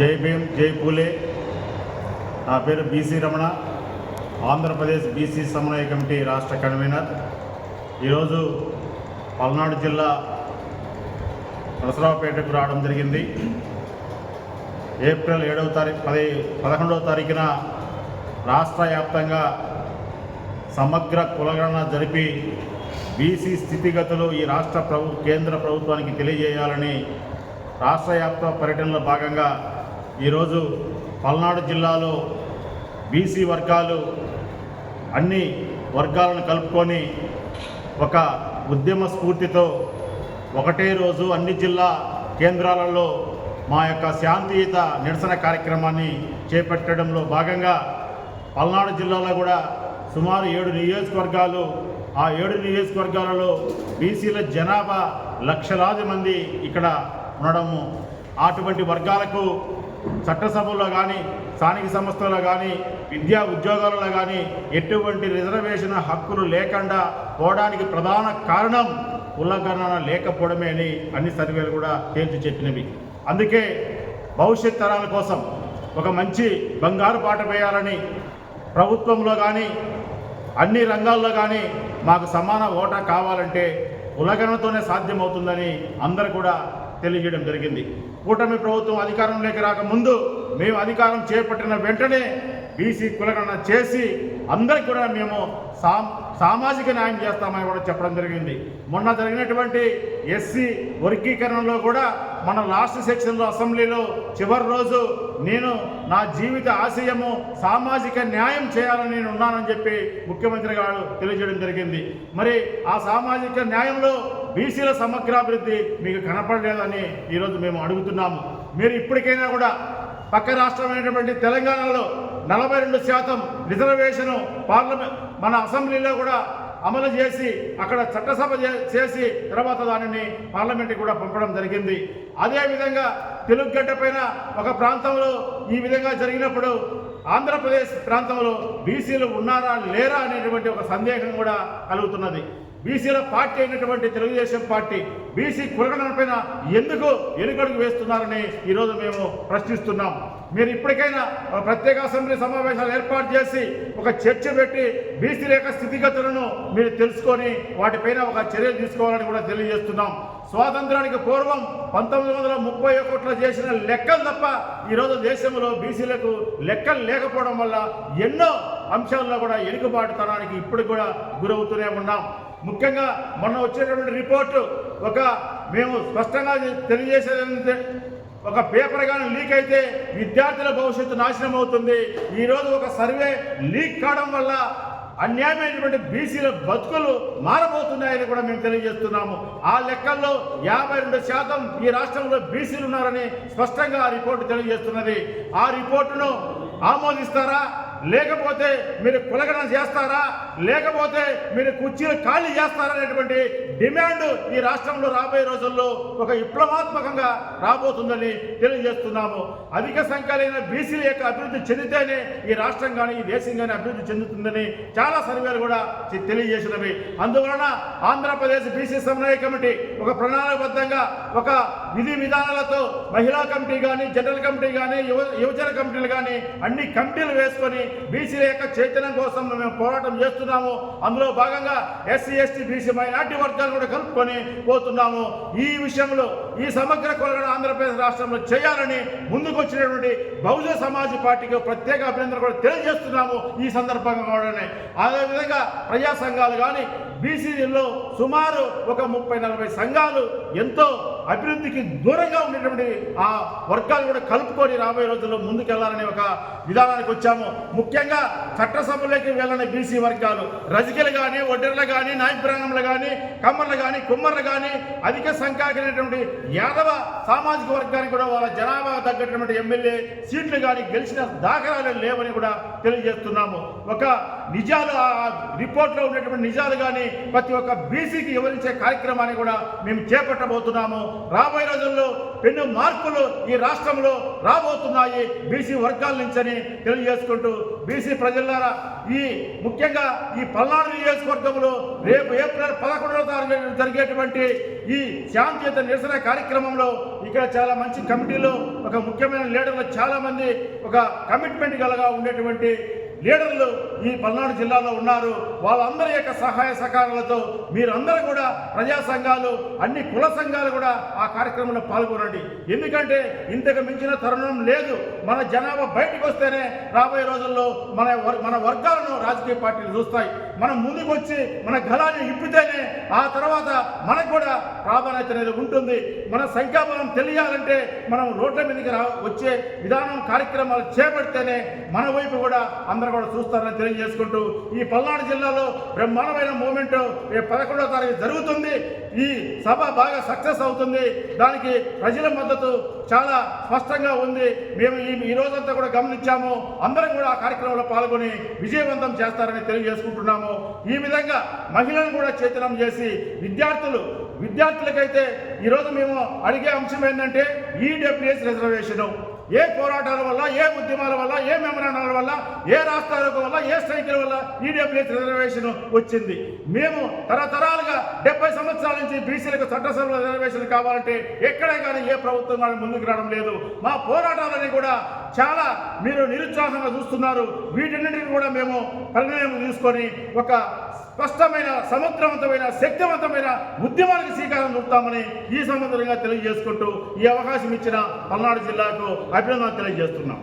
జై భీమ్ జై పూలే. నా పేరు బీసీ రమణ. ఆంధ్రప్రదేశ్ బీసీ సమన్వయ కమిటీ రాష్ట్ర కన్వీనర్. ఈరోజు పల్నాడు జిల్లా నరసరావుపేటకు రావడం జరిగింది. ఏప్రిల్ ఏడవ తారీఖు పది పదకొండవ తారీఖున రాష్ట్ర వ్యాప్తంగా సమగ్ర కులగణన జరిపి బీసీ స్థితిగతులు ఈ రాష్ట్ర ప్రభు కేంద్ర ప్రభుత్వానికి తెలియజేయాలని రాష్ట్ర వ్యాప్త పర్యటనలో భాగంగా ఈరోజు పల్నాడు జిల్లాలో బీసీ వర్గాలు అన్ని వర్గాలను కలుపుకొని ఒక ఉద్యమ స్ఫూర్తితో ఒకటే రోజు అన్ని జిల్లా కేంద్రాలలో మా యొక్క శాంతియుత నిరసన కార్యక్రమాన్ని చేపట్టడంలో భాగంగా పల్నాడు జిల్లాలో కూడా సుమారు ఏడు నియోజకవర్గాలు ఆ ఏడు నియోజకవర్గాలలో బీసీల జనాభా లక్షలాది మంది ఇక్కడ ఉండడము. అటువంటి వర్గాలకు చట్టసభల్లో కానీ స్థానిక సంస్థల్లో కానీ విద్యా ఉద్యోగాలలో కానీ ఎటువంటి రిజర్వేషన్ హక్కులు లేకుండా పోవడానికి ప్రధాన కారణం కులగణన లేకపోవడమే అని అన్ని సర్వేలు కూడా తేల్చి చెప్పినవి. అందుకే భవిష్యత్ తరాల కోసం ఒక మంచి బంగారు పాట వేయాలని ప్రభుత్వంలో కానీ అన్ని రంగాల్లో కానీ మాకు సమాన ఓటా కావాలంటే కులగణనతోనే సాధ్యమవుతుందని అందరూ కూడా తెలియజేయడం జరిగింది. కూటమి ప్రభుత్వం అధికారంలోకి రాకముందు మేము అధికారం చేపట్టిన వెంటనే బీసీ కులగణన చేసి అందరికి కూడా మేము సా సామాజిక న్యాయం చేస్తామని కూడా చెప్పడం జరిగింది. మొన్న జరిగినటువంటి ఎస్సీ వర్గీకరణలో కూడా మన లాస్ట్ సెక్షన్లో అసెంబ్లీలో చివరి రోజు నేను నా జీవిత ఆశయము సామాజిక న్యాయం చేయాలని నేను ఉన్నానని చెప్పి ముఖ్యమంత్రి గారు తెలియజేయడం జరిగింది. మరి ఆ సామాజిక న్యాయంలో బీసీల సమగ్రాభివృద్ధి మీకు కనపడలేదని ఈరోజు మేము అడుగుతున్నాము. మీరు ఇప్పటికైనా కూడా పక్క రాష్ట్రమైనటువంటి తెలంగాణలో నలభై రెండు శాతం రిజర్వేషను పార్లమెంట్ మన అసెంబ్లీలో కూడా అమలు చేసి అక్కడ చట్టసభ చే- చేసి తర్వాత దానిని పార్లమెంట్కి కూడా పంపడం జరిగింది. అదేవిధంగా తెలుగుగడ్డ పైన ఒక ప్రాంతంలో ఈ విధంగా జరిగినప్పుడు ఆంధ్రప్రదేశ్ ప్రాంతంలో బీసీలు ఉన్నారా లేరా అనేటువంటి ఒక సందేహం కూడా కలుగుతున్నది. బీసీల పార్టీ అయినటువంటి తెలుగుదేశం పార్టీ బీసీ కులగణపైన ఎందుకు ఎనుకడుగు వేస్తున్నారని ఈరోజు మేము ప్రశ్నిస్తున్నాం. మీరు ఇప్పటికైనా ప్రత్యేక అసెంబ్లీ సమావేశాలు ఏర్పాటు చేసి ఒక చర్చ పెట్టి బీసీల యొక్క స్థితిగతులను మీరు తెలుసుకొని వాటిపైన ఒక చర్యలు తీసుకోవాలని కూడా తెలియజేస్తున్నాం. స్వాతంత్రానికి పూర్వం పంతొమ్మిది వందల ముప్పై ఒకటిలో చేసిన లెక్కలు తప్ప ఈరోజు దేశంలో బీసీలకు లెక్కలు లేకపోవడం వల్ల ఎన్నో అంశాల్లో కూడా ఎనుకబాటుతనానికి ఇప్పుడు కూడా గురవుతూనే ఉన్నాం. ముఖ్యంగా మొన్న వచ్చేటటువంటి రిపోర్టు ఒక మేము స్పష్టంగా తెలియజేసేదంటే ఒక పేపర్ కానీ లీక్ అయితే విద్యార్థుల భవిష్యత్తు నాశనం అవుతుంది. ఈరోజు ఒక సర్వే లీక్ కావడం వల్ల అన్యాయమైనటువంటి బీసీల బతుకులు మారబోతున్నాయని కూడా మేము తెలియజేస్తున్నాము. ఆ లెక్కల్లో యాభై రెండు శాతం ఈ రాష్ట్రంలో బీసీలు ఉన్నారని స్పష్టంగా ఆ రిపోర్టు తెలియజేస్తున్నది. ఆ రిపోర్టును ఆమోదిస్తారా? లేకపోతే మీరు కులగడం చేస్తారా? లేకపోతే మీరు కుర్చీలు ఖాళీ చేస్తారా అనేటువంటి డిమాండ్ ఈ రాష్ట్రంలో రాబోయే రోజుల్లో ఒక విప్లవాత్మకంగా రాబోతుందని తెలియజేస్తున్నాము. అధిక సంఖ్యలైన బీసీల యొక్క అభివృద్ధి చెందితేనే ఈ రాష్ట్రం కానీ ఈ దేశం కానీ అభివృద్ధి చెందుతుందని చాలా సర్వేలు కూడా తెలియజేసినవి. అందువలన ఆంధ్రప్రదేశ్ బీసీ సమన్వయ కమిటీ ఒక ప్రణాళికబద్ధంగా ఒక విధి విధానాలతో మహిళా కమిటీ కానీ జనరల్ కమిటీ కానీ యువ యువజన కమిటీలు కానీ అన్ని కమిటీలు వేసుకొని బీసీల యొక్క చైతన్యం కోసం మేము పోరాటం చేస్తున్నాము. అందులో భాగంగా ఎస్సీ ఎస్టీ బీసీ మైనార్టీ వర్గాలు కూడా కలుపుకొని పోతున్నాము. ఈ విషయంలో ఈ సమగ్ర కొలగడ ఆంధ్రప్రదేశ్ రాష్ట్రంలో చేయాలని ముందుకు వచ్చినటువంటి బహుజన సమాజ్ పార్టీకి ప్రత్యేక అభినందన కూడా తెలియజేస్తున్నాము ఈ సందర్భంగా కూడా అదేవిధంగా ప్రజా సంఘాలు కానీ బీసీలో సుమారు ఒక ముప్పై నలభై సంఘాలు ఎంతో అభివృద్ధికి దూరంగా ఉండేటువంటి ఆ వర్గాలు కూడా కలుపుకొని రాబోయే రోజుల్లో ముందుకెళ్ళాలనే ఒక విధానానికి వచ్చాము. ముఖ్యంగా చట్టసభలోకి వెళ్ళని బీసీ వర్గాలు రజికలు కానీ ఒడ్డెర్లు కానీ నాయబ్రాహ్మణులు కానీ కమ్మర్లు కానీ కుమ్మర్లు కానీ అధిక సంఖ్యాకినటువంటి యాదవ సామాజిక వర్గానికి కూడా వాళ్ళ జనాభా తగ్గటువంటి ఎమ్మెల్యే సీట్లు కానీ గెలిచిన దాఖలాలు లేవని కూడా తెలియజేస్తున్నాము. ఒక నిజాలు రిపోర్ట్లో ఉన్నటువంటి నిజాలు కానీ ప్రతి ఒక్క బీసీకి వివరించే కార్యక్రమాన్ని కూడా మేము చేపట్టబోతున్నాము. రాబోయే రోజుల్లో పెను మార్పులు ఈ రాష్ట్రంలో రాబోతున్నాయి. బీసీ వర్గాల నుంచని తెలియజేసుకుంటూ బీసీ ప్రజలారా ఈ ముఖ్యంగా ఈ పల్నాడు నియోజకవర్గంలో రేపు ఏప్రిల్ పదకొండవ తారీఖు జరిగేటువంటి ఈ శాంతియుత నిరసన కార్యక్రమంలో ఇక్కడ చాలా మంచి కమిటీలు ఒక ముఖ్యమైన లీడర్లు చాలామంది ఒక కమిట్మెంట్ గలగా ఉండేటువంటి లీడర్లు ఈ పల్నాడు జిల్లాలో ఉన్నారు. వాళ్ళందరి యొక్క సహాయ సహకారాలతో మీరందరూ కూడా ప్రజా సంఘాలు అన్ని కుల సంఘాలు కూడా ఆ కార్యక్రమంలో పాల్గొనండి. ఎందుకంటే ఇంతకు మించిన తరుణం లేదు. మన జనాభా బయటకు వస్తేనే రాబోయే రోజుల్లో మన వర్- మన వర్గాలను రాజకీయ పార్టీలు చూస్తాయి. మనం ముందుకు వచ్చి మన గలాన్ని ఇప్పితేనే ఆ తర్వాత మనకు కూడా ప్రాధాన్యత అనేది ఉంటుంది. మన సంఖ్యాబలం తెలియాలంటే మనం రోడ్ల మీదకి రా వచ్చే విధానం కార్యక్రమాలు చేపడితేనే మన వైపు కూడా అందరూ కూడా చూస్తారని చేసుకుంటూ ఈ పల్నాడు జిల్లాలో బ్రహ్మాండమైన మూమెంట్ రేపు పదకొండవ తారీఖు జరుగుతుంది. ఈ సభ బాగా సక్సెస్ అవుతుంది. దానికి ప్రజల మద్దతు చాలా స్పష్టంగా ఉంది. మేము ఈ ఈ రోజంతా కూడా గమనించాము. అందరం కూడా ఆ కార్యక్రమంలో పాల్గొని విజయవంతం చేస్తారని తెలియజేసుకుంటున్నాము. ఈ విధంగా మహిళలను కూడా చేతనం చేసి విద్యార్థులు విద్యార్థులకైతే ఈరోజు మేము అడిగే అంశం ఏంటంటే ఈడబ్ల్యూఎస్ రిజర్వేషను ఏ పోరాటాల వల్ల ఏ ఉద్యమాల వల్ల ఏ మెమరాండాల వల్ల ఏ రాష్ట్రాల వల్ల ఏ స్ట్రైకుల వల్ల ఈడబ్ల్యూఎస్ రిజర్వేషన్ వచ్చింది? మేము తరతరాలుగా డెబ్బై సంవత్సరాల నుంచి బీసీలకు చట్టసభ రిజర్వేషన్ కావాలంటే ఎక్కడే కానీ ఏ ప్రభుత్వం కానీ ముందుకు రావడం లేదు. మా పోరాటాలని కూడా చాలా మీరు నిరుత్సాహంగా చూస్తున్నారు. వీటన్నిటిని కూడా మేము పరిణయం తీసుకొని ఒక స్పష్టమైన సమగ్రవంతమైన శక్తివంతమైన ఉద్యమానికి శ్రీకారం చుడతామని ఈ సంబంధంగా తెలియజేసుకుంటూ ఈ అవకాశం ఇచ్చిన పల్నాడు జిల్లాకు అభినందన తెలియజేస్తున్నాం.